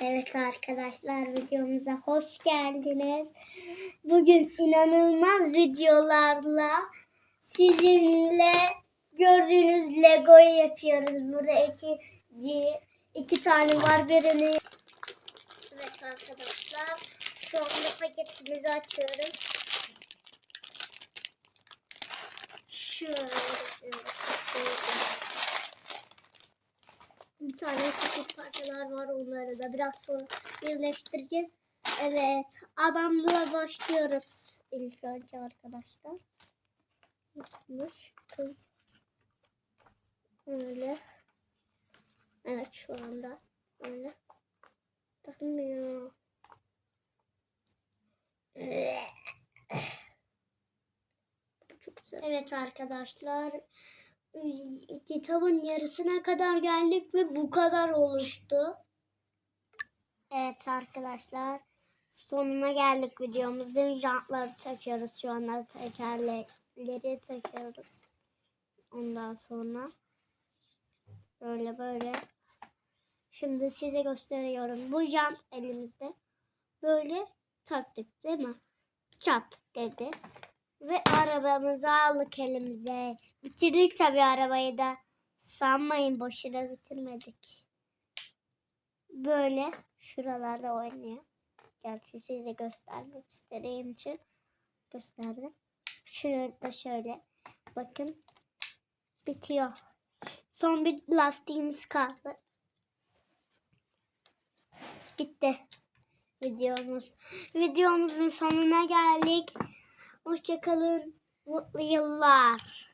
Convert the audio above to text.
Evet arkadaşlar videomuza hoş geldiniz. Bugün inanılmaz videolarla sizinle gördüğünüz Lego'yu yapıyoruz. Burada iki, iki tane var birini. Evet arkadaşlar şu anda paketimizi açıyorum. Şöyle. Bir tane küçük parçalar var onları da biraz sonra birleştireceğiz. Evet adamla başlıyoruz ilk önce arkadaşlar. Nasılmış kız? Öyle. Evet şu anda öyle. Takmıyor. Çok güzel. Evet arkadaşlar kitabın yarısına kadar geldik ve bu kadar oluştu. Evet arkadaşlar sonuna geldik videomuzda. Jantları takıyoruz şu anda tekerlekleri takıyoruz. Ondan sonra böyle böyle. Şimdi size gösteriyorum. Bu jant elimizde. Böyle taktık değil mi? Çat dedi. Ve arabamızı aldık elimize. Bitirdik tabii arabayı da. Sanmayın boşuna bitirmedik. Böyle şuralarda oynuyor. Gerçi size göstermek istediğim için gösterdim. Şurada şöyle. Bakın. Bitiyor. Son bir lastiğimiz kaldı. Bitti videomuz. Videomuzun sonuna geldik. Hoşçakalın. Mutlu yıllar.